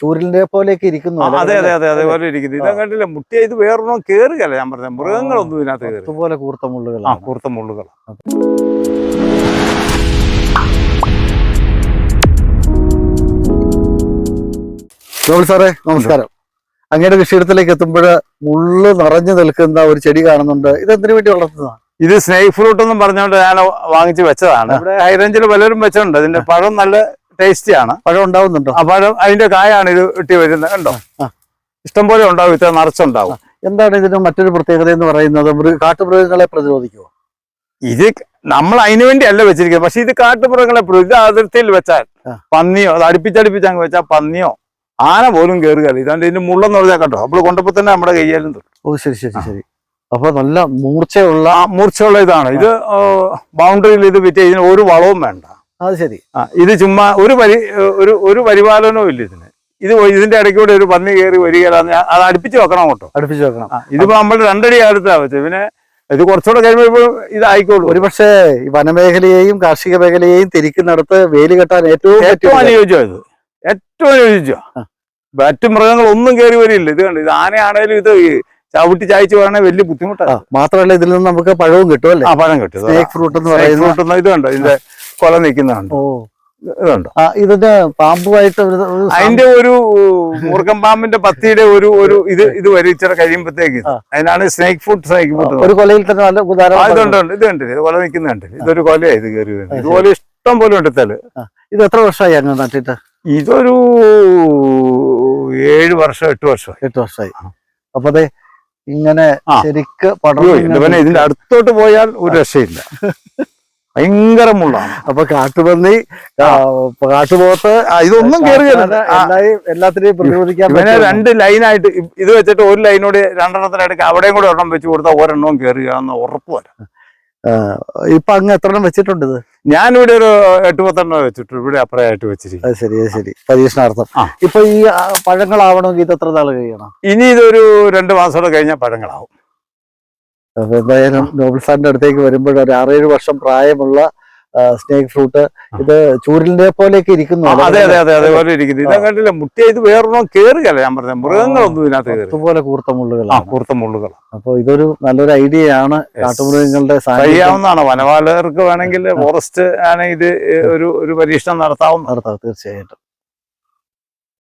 ചൂരിലിനെ പോലെയൊക്കെ ഇരിക്കുന്നു. അതെ അതെ അതെ അതേപോലെ ഇരിക്കുന്നു. ഇതാ കണ്ടില്ല? മുട്ടിയ ഇത് വേറൊന്നും കേറുകയല്ല ഞാൻ പറഞ്ഞത് മൃഗങ്ങളൊന്നും ഇതിനകത്ത് കയറി അതുപോലെ കൂർത്ത ആ മുള്ളുകളാണ് കൂർത്ത മുള്ളുകൾ ജോൾ സാറേ നമസ്കാരം. അങ്ങയുടെ കൃഷിയിടത്തിലേക്ക് എത്തുമ്പോൾ മുള്ള് നിറഞ്ഞു നിൽക്കുന്ന ഒരു ചെടി കാണുന്നുണ്ട്. ഇത് എന്തിനു വേണ്ടി വളർത്തുന്നതാണ്? ഇത് സ്നേക് ഫ്രൂട്ട് എന്നും പറഞ്ഞുകൊണ്ട് ഞാൻ വാങ്ങിച്ച് വെച്ചതാണ്. ഇവിടെ ഹൈറേഞ്ചിൽ പലരും വെച്ചിട്ടുണ്ട്. ഇതിന്റെ പഴം നല്ല ടേസ്റ്റി ആണ് പഴം ഉണ്ടാവുന്നുണ്ടോ? ആ പഴം അതിന്റെ കായാണ് ഇത് ഇട്ടി വരുന്നത് കണ്ടോ? ഇഷ്ടംപോലെ ഇഷ്ടം പോലെ ഉണ്ടാവും ഇത്ര നിറച്ചുണ്ടാവും. എന്താണ് ഇതിന് മറ്റൊരു പ്രത്യേകത എന്ന് പറയുന്നത്? മൃഗ കാട്ടുമൃഗങ്ങളെ പ്രതിരോധിക്കുമോ ഇത് നമ്മൾ അതിനു വേണ്ടി അല്ല വെച്ചിരിക്കുന്നത്. പക്ഷെ ഇത് കാട്ടുമൃഗങ്ങളെ ഇത് അതിർത്തിയിൽ വെച്ചാൽ പന്നിയോ അത് അടുപ്പിച്ചടുപ്പിച്ച് അങ്ങ് വെച്ചാൽ പന്നിയോ ആന പോലും കയറുകയല്ല ഇതാണ്ട് ഇതിന്റെ മുള്ളെന്ന് പറഞ്ഞാൽ കണ്ടോ? അപ്പോൾ കൊണ്ടപ്പോ തന്നെ നമ്മുടെ കയ്യാലും തൊട്ടു. ഓ ശരി ശരി ശരി. അപ്പൊ നല്ല മൂർച്ചയുള്ള മൂർച്ചയുള്ള ഇതാണ്. ഇത് ബൗണ്ടറിയിൽ ഇത് വിറ്റ് ഇതിന് ഒരു വളവും വേണ്ട. അത് ശരി. ആ ഇത് ചുമ്മാ ഒരു പരി ഒരു ഒരു പരിപാലനവും ഇല്ല ഇതിന്. ഇത് ഇതിന്റെ ഇടയ്ക്ക് കൂടെ ഒരു പന്നി കയറി വരികയാണ് അത് അടുപ്പിച്ച് വെക്കണം കേട്ടോ അടുപ്പിച്ച് വെക്കണം. ഇതിപ്പോ നമ്മൾ രണ്ടടി അടുത്താ വെച്ചത് പിന്നെ ഇത് കുറച്ചുകൂടെ കഴിയുമ്പോൾ ഇതായിക്കോളൂ ഒരുപക്ഷെ വനമേഖലയെയും കാർഷിക മേഖലയെയും തിരിക്കുന്നിടത്ത് വേലി കെട്ടാൻ ഏറ്റവും ഏറ്റവും ഒരു അനുയോജ്യം ഇത്. ഏറ്റവും അനുയോജ്യം. മറ്റു മൃഗങ്ങൾ ഒന്നും കയറി വരില്ല. ഇത് കണ്ട് ഇത് ആനയാണേലും ഇത് ചവിട്ടി ചായച്ച് പറയണേ വലിയ ബുദ്ധിമുട്ടാണ് മാത്രമല്ല ഇതിൽ നിന്ന് നമുക്ക് പഴവും കിട്ടും അല്ലേ? ആ പഴം കിട്ടും. സ്നേക് ഫ്രൂട്ട് എന്ന് പറയുന്നത് ഇത് കണ്ടോ ഇതിന്റെ കൊല നിൽക്കുന്നുണ്ട് ഓ. ഇതുണ്ടോ? ഇതിന്റെ പാമ്പുമായിട്ട് അതിന്റെ ഒരു മുറുക്കം പാമ്പിന്റെ പത്തിയുടെ ഒരു ഒരു ഇത് ഇത് വരെ ഇച്ചിരി കഴിയുമ്പോഴത്തേക്ക്. അതിനാണ് സ്നേക് ഫുഡ് സ്നേക് ഫുഡ് ഒരു കൊലയിൽ തന്നെ നല്ല ഉദാഹരണം ഇതുണ്ട് ഉണ്ട്. ഇത് കണ്ടില്ലേ ഇത് കൊല നിൽക്കുന്നുണ്ട്. ഇതൊരു കൊലയാ ഇത് കയറി ഇതുപോലെ ഇഷ്ടം പോലെ ഉണ്ട് തൽ. ഇത് എത്ര വർഷമായി അങ്ങ് നട്ടിട്ട്? ഇതൊരു ഏഴ് വർഷം എട്ട് വർഷം എട്ട് വർഷമായി. അപ്പൊ അതെ ഇങ്ങനെ ശരിക്ക് പടർന്ന് ഇതിന്റെ അടുത്തോട്ട് പോയാൽ ഒരു രക്ഷയില്ല. ഭയങ്കര മുള്ളാണ്. അപ്പൊ കാട്ടുപന്നി കാട്ടുപോത്ത് ഇതൊന്നും കയറുകയില്ല എല്ലാത്തിനെയും പ്രതിരോധിക്കാൻ പിന്നെ? രണ്ട് ലൈനായിട്ട് ഇത് വെച്ചിട്ട് ഒരു ലൈനോട് രണ്ടെണ്ണത്തിനടുക്ക് അവിടെയും കൂടെ ഒരെണ്ണം വെച്ച് കൊടുത്താൽ ഒരെണ്ണവും കയറുകയാണെന്ന് ഉറപ്പ് വരാം. ഇപ്പൊ അങ്ങ് എത്ര എണ്ണം വെച്ചിട്ടുണ്ട് ഇത്? ഞാനിവിടെ ഒരു എട്ട് പത്തെണ്ണം വെച്ചിട്ടുണ്ട് ഇവിടെ അപ്പുറമായിട്ട് വെച്ചിരിക്കും അത് ശരി അത് ശരി. പരീക്ഷണാർത്ഥം. ഇപ്പൊ ഈ പഴങ്ങളാവണമെങ്കിൽ ഇത് എത്ര നാൾ കഴിയണം? ഇനി ഇതൊരു രണ്ട് മാസം കഴിഞ്ഞാൽ പഴങ്ങളാവും. അപ്പൊ എന്തായാലും നോബൽ സാറിന്റെ അടുത്തേക്ക് വരുമ്പോൾ ഒരു ആറേഴ് വർഷം പ്രായമുള്ള സ്നേക് ഫ്രൂട്ട് ഇത് ചൂരലിന്റെ പോലെയൊക്കെ ഇരിക്കുന്നു? അതെ അതെ അതെ അതേപോലെ ഇരിക്കുന്നു. ഇതാ കണ്ടില്ല മുട്ടി ഇത് വേറൊന്നും കേറുകയല്ല ഞാൻ പറഞ്ഞ മൃഗങ്ങളൊന്നും ഇതിനകത്ത് അതുപോലെ കൂർത്ത മുള്ളുകൾ മുള്ളുകളാണ് കൂർത്ത മുള്ളുകൾ അപ്പൊ ഇതൊരു നല്ലൊരു ഐഡിയ ആണ് കാട്ടുമൃഗങ്ങളുടെ കഴിയാവുന്നതാണ് വനപാലകർക്ക് വേണമെങ്കിൽ ഫോറസ്റ്റ് ആണെങ്കിൽ ഇത് ഒരു ഒരു പരീക്ഷണം നടത്താവുന്ന നടത്താം തീർച്ചയായിട്ടും.